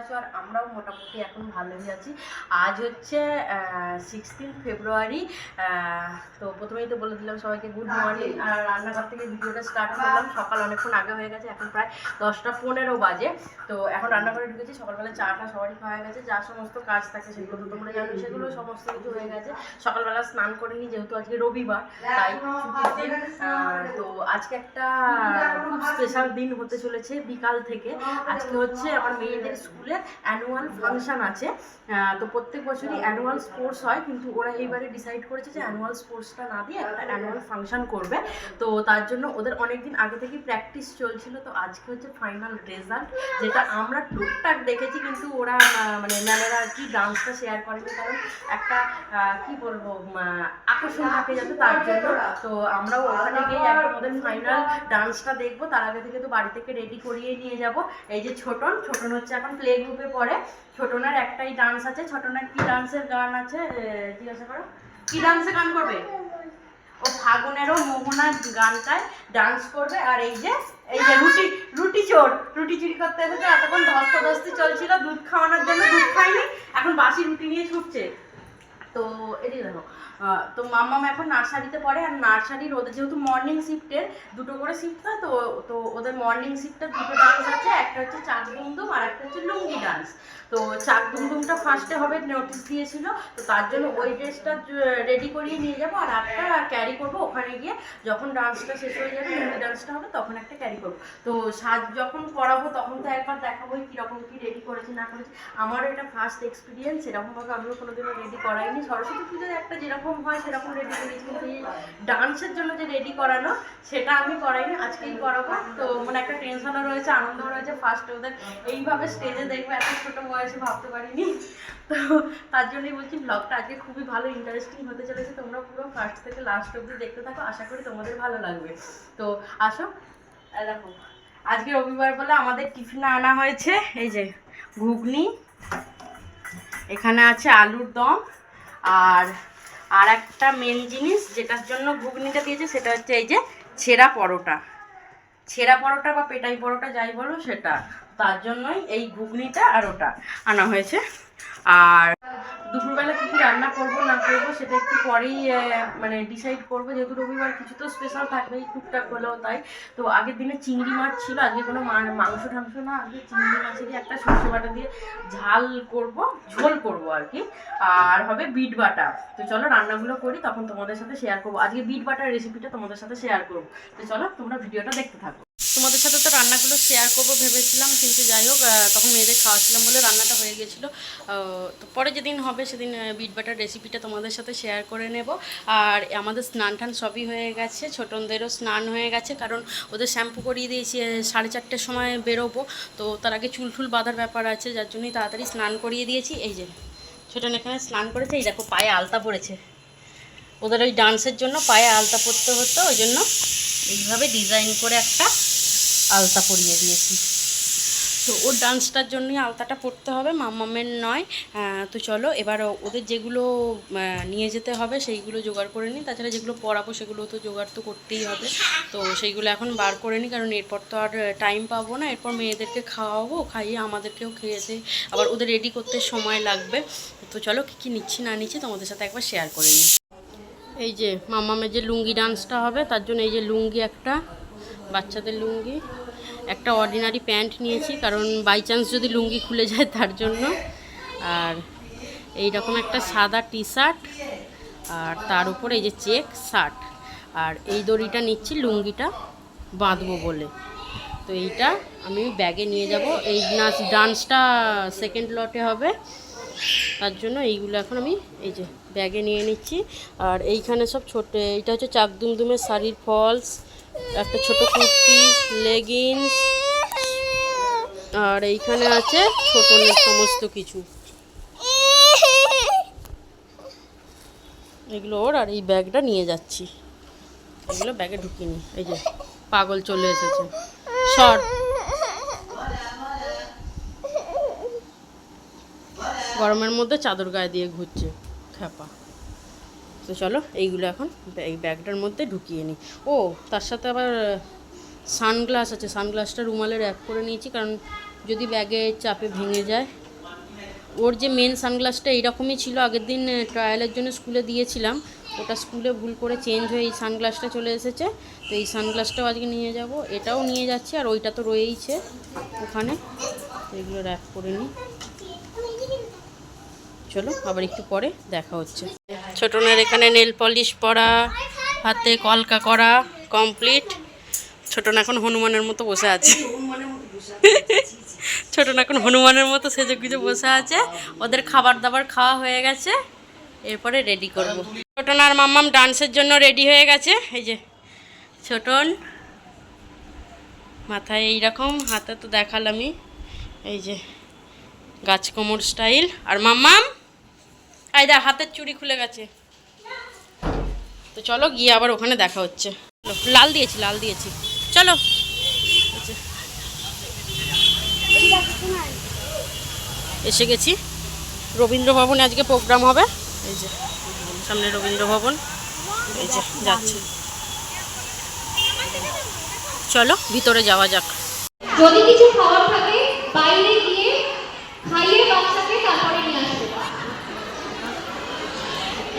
আছো আর আমরাও মোটামুটি এখন ভালোই আছি। আজ হচ্ছে সিক্সটিন ফেব্রুয়ারি তো প্রথমেই তো বলে দিলাম সবাইকে গুড মর্নিং আর রান্নাঘর থেকে ভিডিওটা স্টার্ট করলাম। সকাল অনেকক্ষণ আগে হয়ে গেছে, এখন প্রায় দশটা পনেরো বাজে। তো এখন রান্নাঘরে ঢুকেছি, সকালবেলা চাটা সবারই খাওয়া গেছে, যা সমস্ত কাজ থাকে সেগুলো তো তোমরা জানো, সেগুলো সমস্ত কিছু হয়ে গেছে। সকালবেলা স্নান করিনি, যেহেতু আজকে রবিবার, তাই তো আজকে একটা খুব স্পেশাল দিন হতে চলেছে বিকাল থেকে। আজকে হচ্ছে আমার মেয়েদের স্কুলে অ্যানুয়াল ফাংশন আছে। তো প্রত্যেক বছরই অ্যানুয়াল স্পোর্টস হয় কিন্তু ওরা এইবারে ডিসাইড করেছে যে অ্যানুয়াল স্পোর্টসটা না দিয়ে একটা অ্যানুয়াল ফাংশন করবে। তো তার জন্য ওদের অনেক দিন আগে থেকেই প্র্যাকটিস চলছিল। তো আজকে হচ্ছে ফাইনাল রেজাল্ট যেটা আমরা টুকটাক দেখেছি কিন্তু ওরা মানে ম্যামেরা আর কি ডান্সটা শেয়ার করেনি। কারণ একটা কি বলব আকর্ষণ থাকে যাতে তার জন্য। তো আমরাও ওখানে গিয়ে একদম ওদের ফাইনাল ডান্সটা দেখব। তার আগে থেকে তো বাড়ি থেকে রেডি করিয়ে নিয়ে যাব। এই যে ছোটন ছোটন হচ্ছে এখন প্লে গ্রুপে পড়ে। ছোটনার একটাই ডান্স আছে। ছোটনার কি ডান্সের গান আছে? জিজ্ঞাসা করো কি ডান্সে গান করবে? ও ফাগুনেরও মোহনার গানটায় ডান্স করবে। আর এই যে এই যে রুটি রুটি চোর। রুটি চুরি করতে এসেছে এতক্ষণ ধস্তাধস্তি চলছিল। দুধ খাওয়ানোর জন্য দুধ খাইনি। এখন বাসি রুটি নিয়ে ছুটছে। তো এদিকে দেখো তো মাম্মাম এখন নার্সারিতে পড়ে, আর নার্সারির ওদের যেহেতু মর্নিং শিফটের দুটো করে শিফট হয়, তো তো ওদের মর্নিং শিফটের দুটো ডান্স আছে, একটা হচ্ছে চাক দুমদুম আর একটা হচ্ছে লুঙ্গি ডান্স তো চাক দুমদুমটা ফার্স্টে হবে নোটিস দিয়েছিল, তো তার জন্য ওই ড্রেসটা রেডি করিয়ে নিয়ে যাব, আর একটা ক্যারি করব। ওখানে গিয়ে যখন ডান্সটা শেষ হয়ে যাবে, লুঙ্গি ডান্সটা হবে, তখন একটা ক্যারি করব। তো সাজ যখন করাবো তখন তো একবার দেখাবো কীরকম কী রেডি করেছি, না করেছি। আমারও এটা ফার্স্ট এক্সপিরিয়েন্স সেরকমভাবে আমিও কোনোদিনও রেডি করাইনি সরস্বতী পুজোয় একটা যেরকম হয় সেরকম রেডি করেছি। কিন্তু ডান্সের জন্য যে রেডি করানো, সেটা আমি করাইনি, আজকেই করাবো। তো মানে একটা টেনশনও রয়েছে আনন্দও রয়েছে ফার্স্ট ওদের। এইভাবে স্টেজে দেখব, এত ছোটো বয়সে ভাবতে পারিনি। তো তার জন্যই বলছি ব্লগটা আজকে খুবই ভালো ইন্টারেস্টিং হতে চলেছে। তোমরা পুরো ফার্স্ট থেকে লাস্ট অবধি দেখতে থাকো, আশা করি তোমাদের ভালো লাগবে। তো আসো। দেখো, আজকে রবিবার বলে আমাদের টিফিনে আনা হয়েছে। এই যে ঘুগনি, এখানে আছে আলুর দম। আর আর একটা মেন জিনিস যেটার জন্য ঘুগনিটা দিয়েছে সেটা হচ্ছে এই যে ছেঁড়া পরোটা। ছেঁড়া পরোটা বা পেটাই পরোটা যাই বলো সেটা। তার জন্যই এই ঘুগনিটা আর ওটা আনা হয়েছে। আর দুপুরবেলা কী কী রান্না করব, না করব, সেটা একটু পরেই মানে ডিসাইড করব। যেহেতু রবিবার কিছু তো স্পেশাল থাকবেই, টুকটাক হলেও তাই। তো আগের দিনে চিংড়ি মাছ ছিল আজকে কোনো মাংস টাংস না আজকে চিংড়ি মাছেরই একটা সর্ষে বাটা দিয়ে ঝাল করব, ঝোল করব আর কি। আর হবে বিট বাটা। তো চলো রান্নাগুলো করি, তখন তোমাদের সাথে শেয়ার করব। আজকে বিট বাটার রেসিপিটা তোমাদের সাথে শেয়ার করব। তো চলো তোমরা ভিডিওটা দেখতে থাকো। তোমাদের সাথে তো রান্নাগুলো শেয়ার করব ভেবেছিলাম, কিন্তু যাই হোক তখন মেয়েদের খাওয়াছিলাম বলে রান্নাটা হয়ে গেছিল। তো পরে যেদিন হবে সেদিন বিট বাটার রেসিপিটা তোমাদের সাথে শেয়ার করে নেব। আর আমাদের স্নান টান সবই হয়ে গেছে, ছোটনদেরও স্নান হয়ে গেছে, কারণ ওদের শ্যাম্পু করিয়ে দিয়েছি সাড়ে চারটের সময় বেরোবো। তো তার আগে চুল টুল বাঁধার ব্যাপার আছে, যার জন্যই তাড়াতাড়ি স্নান করিয়ে দিয়েছি। এই যে, ছোটন এখানে স্নান করেছে, এই দেখো পায়ে আলতা পড়েছে। ওদের ওই ডান্সের জন্য পায়ে আলতা পরতে হতো, ওই জন্য এইভাবে ডিজাইন করে একটা আলতা পরিয়ে দিয়েছি। তো ওর ডান্সটার জন্যই আলতাটা পরতে হবে মাম্মামের নয়। তো চলো, এবার ওদের যেগুলো নিয়ে যেতে হবে, সেইগুলো জোগাড় করে নিই। তাছাড়া যেগুলো পরাবো, সেগুলো তো জোগাড় তো করতেই হবে। তো সেইগুলো এখন বার করে নিই, কারণ এরপর তো আর টাইম পাবো না। এরপর মেয়েদেরকে খাওয়াবো, খাইয়ে আমাদেরকেও খেয়েছে। আবার ওদের রেডি করতে সময় লাগবে। তো চলো, কী কী নিচ্ছি, না নিচ্ছি, তোমাদের সাথে একবার শেয়ার করে নিই। এই যে, মামামের যে লুঙ্গি ডান্সটা হবে, তার জন্য এই যে লুঙ্গি একটা বাচ্চাদের লুঙ্গি, একটা অর্ডিনারি প্যান্ট নিয়েছি, কারণ বাই চান্স যদি লুঙ্গি খুলে যায় তার জন্য। আর এই রকম একটা সাদা টি শার্ট আর তার উপর এই যে চেক শার্ট আর এই দড়িটা নিচ্ছি লুঙ্গিটা বাঁধবো বলে। তো এইটা আমি ব্যাগে নিয়ে যাব। এই নাচ ডান্সটা সেকেন্ড লটে হবে। তার জন্য এইগুলো এখন আমি এই যে ব্যাগে নিয়ে নিচ্ছি। আর এইখানে সব ছোট এইটা হচ্ছে চাকদুমদুমের শাড়ির ফলস একটা ছোট কুর্তি লেগিংস আর এইখানে আছে ছোট সমস্ত কিছু। এগুলো ওর আর এই ব্যাগটা নিয়ে যাচ্ছি। এগুলো ব্যাগে ঢুকিনি, এই যে পাগল চলে এসেছে। শর্ট গরমের মধ্যে চাদর গায়ে দিয়ে ঘুরছে, খ্যাপা। তো চলো, এইগুলো এখন এই ব্যাগটার মধ্যে ঢুকিয়ে নিই। ও, তার সাথে আবার সানগ্লাস আছে। সানগ্লাসটা রুমালে র্যাপ করে নিয়েছি, কারণ যদি ব্যাগে চাপে ভেঙে যায়। ওর যে মেন সানগ্লাসটা এইরকমই ছিল, আগের দিন ট্রায়ালের জন্য স্কুলে দিয়েছিলাম। ওটা স্কুলে ভুল করে চেঞ্জ হয়ে এই সানগ্লাসটা চলে এসেছে। তো এই সানগ্লাসটাও আজকে নিয়ে যাব। এটাও নিয়ে যাচ্ছি, আর ওইটা তো রয়েইছে ওখানে। এগুলো র্যাপ করে নিই। চলো আবার একটু পরে দেখা হচ্ছে। ছোটনের এখানে নেল পলিশ পরা, হাতে কলকা করা কমপ্লিট ছোটন এখন হনুমানের মতো বসে আছে। ছোটন এখন হনুমানের মতো সেজে গুজে বসে আছে। ওদের খাবার দাবার খাওয়া হয়ে গেছে। এরপরে রেডি করব। ছোটন আর মাম্মাম ডান্সের জন্য রেডি হয়ে গেছে। এই যে ছোটন মাথায় এইরকম, হাতে তো দেখালামই। এই যে, গাছ কোমর স্টাইল আর মাম্মাম? এই দেখ, হাতের চুড়ি খুলে গেছে। তো চলো গিয়ে আবার ওখানে দেখা হচ্ছে। লাল দিয়েছি লাল দিয়েছি। চলো। এসে গেছি। রবীন্দ্র ভবনে আজকে প্রোগ্রাম হবে। এই যে, সামনে রবীন্দ্র ভবন এই যে, যাচ্ছে। চলো, ভিতরে যাওয়া যাক। যদি কিছু খাবার থাকে, বাইরে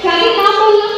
Kita.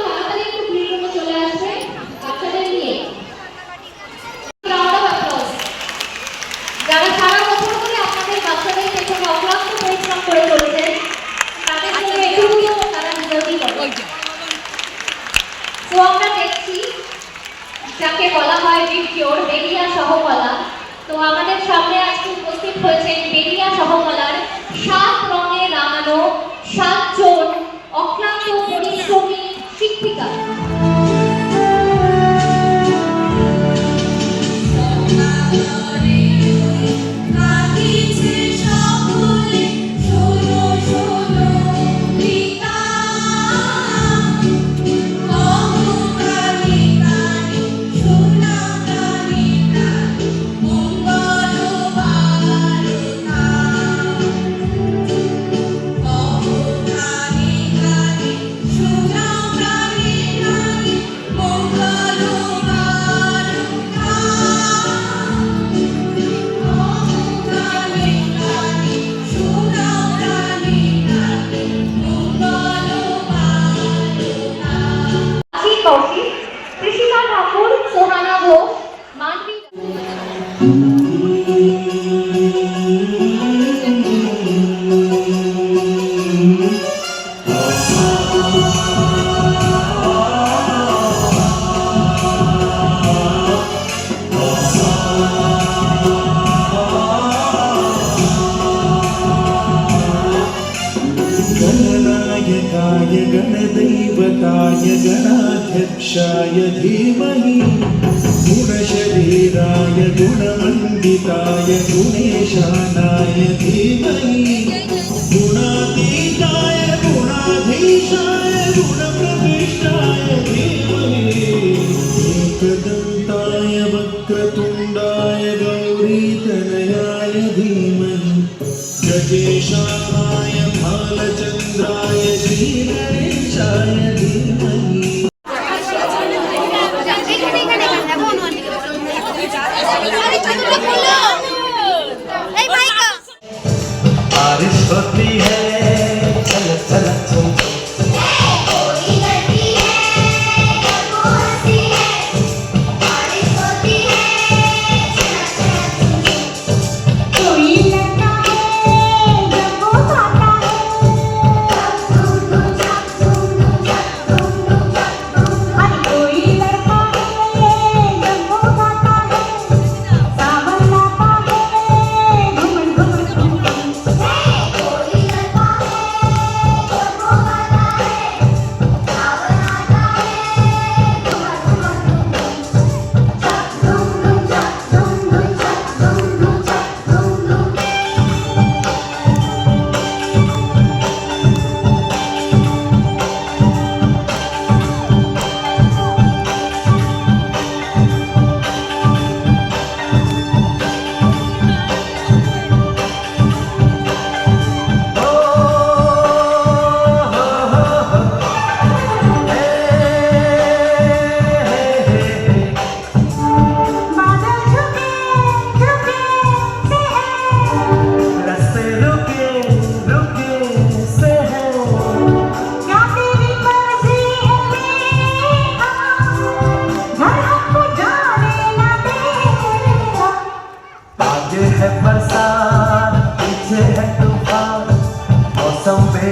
Thank mm -hmm. you.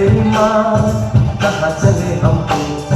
मेरी माँ कहाँ चले हम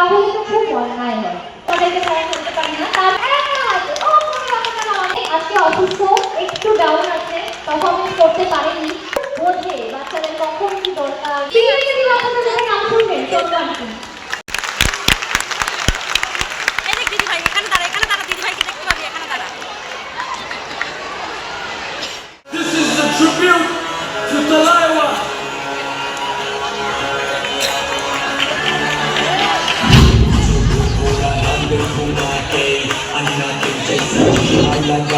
তাহলে তো খুব অন্যায় হয় তাদেরকে তারা করতে পারি না। তার আজকে অসুস্থ, একটু ডাউন আছে পারফরমেন্স করতে পারেনি। বোঝে, বাচ্চাদের কখন কি দরকার। শুনবেন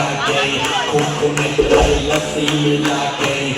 าเกย์คุมคุมเกยละสีลาเกย์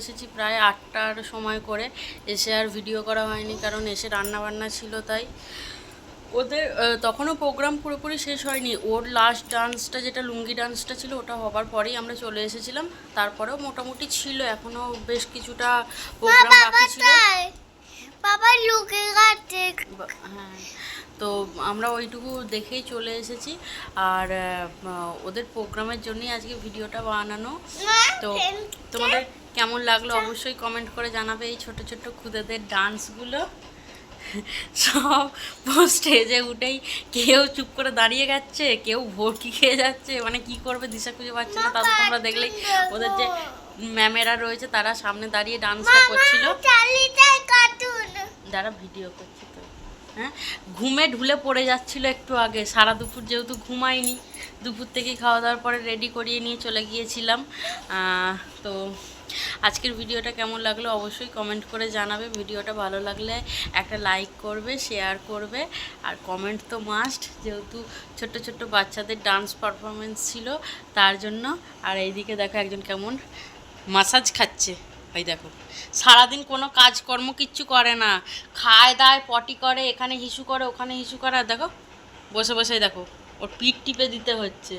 এসেছি প্রায় আটটার সময় করে। এসে আর ভিডিও করা হয়নি কারণ এসে রান্না বান্না ছিল তাই। ওদের তখনও প্রোগ্রাম পুরোপুরি শেষ হয়নি। ওর লাস্ট ডান্সটা যেটা লুঙ্গি ডান্সটা ছিল ওটা হবার পরেই আমরা চলে এসেছিলাম। তারপরেও মোটামুটি ছিল এখনও বেশ কিছুটা প্রোগ্রাম বাকি ছিল। বাবা লুকে গেছে হ্যাঁ। তো আমরা ওইটুকু দেখেই চলে এসেছি। আর ওদের প্রোগ্রামের জন্যই আজকে ভিডিওটা বানানো। তো তোমাদের কেমন লাগল অবশ্যই কমেন্ট করে জানাবে এই ছোট ছোট খুদেদের ডান্সগুলো সব স্টেজে উঠেই কেউ চুপ করে দাঁড়িয়ে যাচ্ছে কেউ ভর্তি খেয়ে যাচ্ছে মানে কি করবে দিশা খুঁজে পাচ্ছে না তাদের তোমরা দেখলেই ওদের যে ম্যামেরা রয়েছে তারা সামনে দাঁড়িয়ে ডান্সটা করছিল। যারা ভিডিও করছে তো হ্যাঁ? ঘুমে ঢুলে পড়ে যাচ্ছিল একটু আগে সারা দুপুর যেহেতু ঘুমাইনি দুপুর থেকে খাওয়া দাওয়ার পরে রেডি করিয়ে নিয়ে চলে গিয়েছিলাম। তো আজকের ভিডিওটা কেমন লাগল অবশ্যই কমেন্ট করে জানাবে। ভিডিওটা ভালো লাগলে একটা লাইক করবে শেয়ার করবে, আর কমেন্ট তো মাস্ট যেহেতু ছোট্ট ছোট্ট বাচ্চাদের ডান্স পারফরমেন্স ছিল, তার জন্য। আর এইদিকে দেখো একজন কেমন মাসাজ খাচ্ছে। ওই দেখো, সারাদিন কোনো কাজকর্ম কিচ্ছু করে না। খায় দায় পটি করে, এখানে হিসু করে, ওখানে হিসু করে। আর দেখো, বসে বসে দেখো, ওর পিঠ টিপে দিতে হচ্ছে।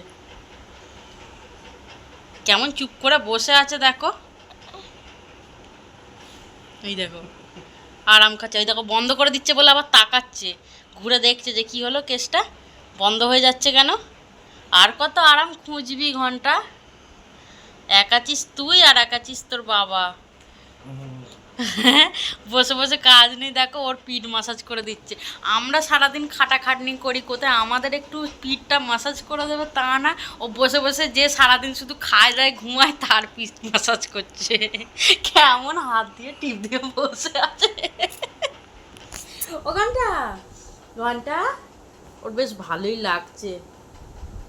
কেমন চুপ করে বসে আছে দেখো। এই দেখো। আরাম খাচ্ছে। এই দেখো, বন্ধ করে দিচ্ছে বলে আবার তাকাচ্ছে। ঘুরে দেখছে যে কি হলো কেসটা। বন্ধ হয়ে যাচ্ছে কেন? আর কত আরাম খুঁজবি ঘণ্টা? একাচিস তুই আর একাচিস তোর বাবা। বসে বসে কাজ নেই দেখো ওর পিঠ মাসাজ করে দিচ্ছে। আমরা সারাদিন খাটাখাটনি করি কোথায় আমাদের একটু পিঠটা মাসাজ করে দেবে তা না ও বসে বসে যে সারাদিন শুধু খায় দায় ঘুমায় তার পিঠ মাসাজ করছে। কেমন হাত দিয়ে টিপ দিয়ে বসে আছে। ও ঘণ্টা ঘণ্টা ওর বেশ ভালোই লাগছে।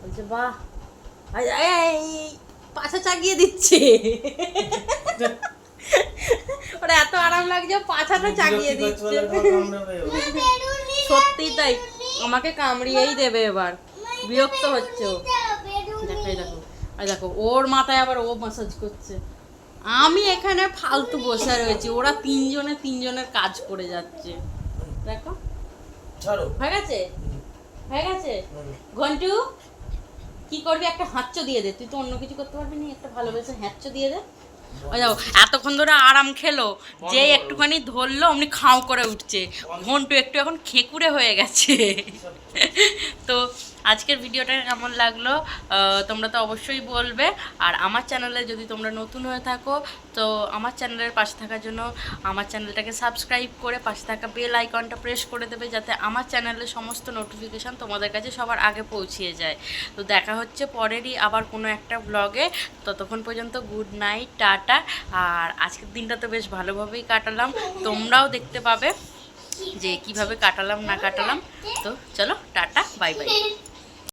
বলছে বাহ এই, পাছা চাগিয়ে দিচ্ছে। ওরা এত আরাম লাগছে পাছাটা চাগিয়ে দিচ্ছে। সত্যি তাই আমাকে কামড়িয়েই দেবে এবার। বিরক্ত হচ্ছে ও। দেখো এই দেখো এই দেখো ওর মাথায় আবার ও মাসাজ করছে। আমি এখানে ফালতু বসে রয়েছি ওরা তিনজনে তিনজনের কাজ করে যাচ্ছে। দেখো হয়ে গেছে? হয়ে গেছে? ঘন্টু কি করবি? একটা হাঁচ্চ দিয়ে দে। তুই তো অন্য কিছু করতে পারবি না একটা ভালোবেসে হ্যাঁচ্চ দিয়ে দে। এতক্ষণ ধরে আরাম খেলো যে একটুখানি ধরলো অমনি খাও করে উঠছে। ঘন্টু একটু এখন খেকুরে হয়ে গেছে। তো আজকের ভিডিওটা কেমন লাগল তোমরা তো অবশ্যই বলবে। আর আমার চ্যানেলে যদি তোমরা নতুন হয়ে থাকো, তো আমার চ্যানেলের পাশে থাকার জন্য আমার চ্যানেলটাকে সাবস্ক্রাইব করে পাশে থাকা বেল আইকনটা প্রেস করে দেবে, যাতে আমার চ্যানেলের সমস্ত নোটিফিকেশান তোমাদের কাছে সবার আগে পৌঁছিয়ে যায়। তো দেখা হচ্ছে পরেরই আবার কোনো একটা ব্লগে ততক্ষণ পর্যন্ত গুড নাইট টাটা। আর আজকের দিনটা তো বেশ ভালোভাবেই কাটালাম। তোমরাও দেখতে পাবে যে কীভাবে কাটালাম, না কাটালাম। তো চলো, টাটা বাই বাই